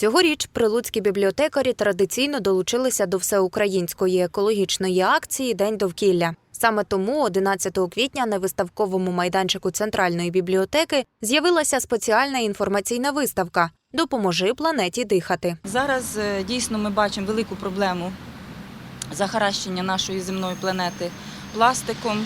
Цьогоріч прилуцькі бібліотекарі традиційно долучилися до всеукраїнської екологічної акції День довкілля. Саме тому 11 квітня на виставковому майданчику центральної бібліотеки з'явилася спеціальна інформаційна виставка Допоможи планеті дихати. Зараз е, дійсно ми бачимо велику проблему захаращення нашої земної планети пластиком,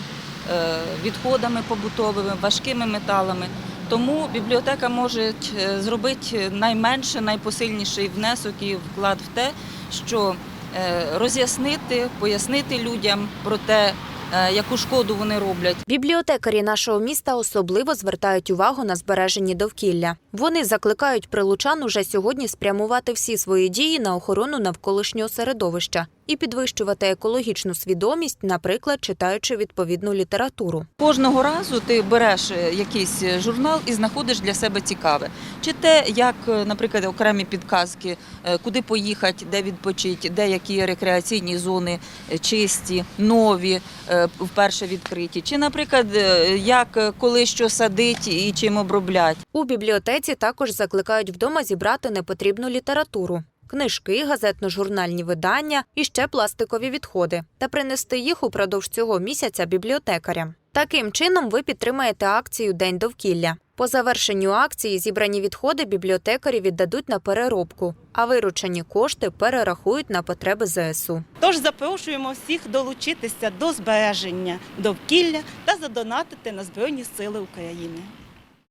е, відходами побутовими, важкими металами. Тому бібліотека може е, зробити найменше, найпосильніший внесок і вклад в те, що е, роз'яснити, пояснити людям про те, е, яку шкоду вони роблять. Бібліотекарі нашого міста особливо звертають увагу на збереженні довкілля. Вони закликають прилучан уже сьогодні спрямувати всі свої дії на охорону навколишнього середовища і підвищувати екологічну свідомість, наприклад, читаючи відповідну літературу. Кожного разу ти береш е, якийсь журнал і знаходиш для себе цікаве. Чи те, як, е, наприклад, окремі підказки, е, куди поїхати, де відпочити, де які рекреаційні зони е, чисті, нові, е, вперше відкриті. Чи, наприклад, е, як е, коли що садить і чим оброблять. У бібліотеці також закликають вдома зібрати непотрібну літературу. Книжки, газетно-журнальні видання і ще пластикові відходи та принести їх упродовж цього місяця бібліотекарям. Таким чином ви підтримаєте акцію День довкілля. По завершенню акції зібрані відходи бібліотекарі віддадуть на переробку, а виручені кошти перерахують на потреби ЗСУ. Тож запрошуємо всіх долучитися до збереження довкілля та задонатити на Збройні Сили України.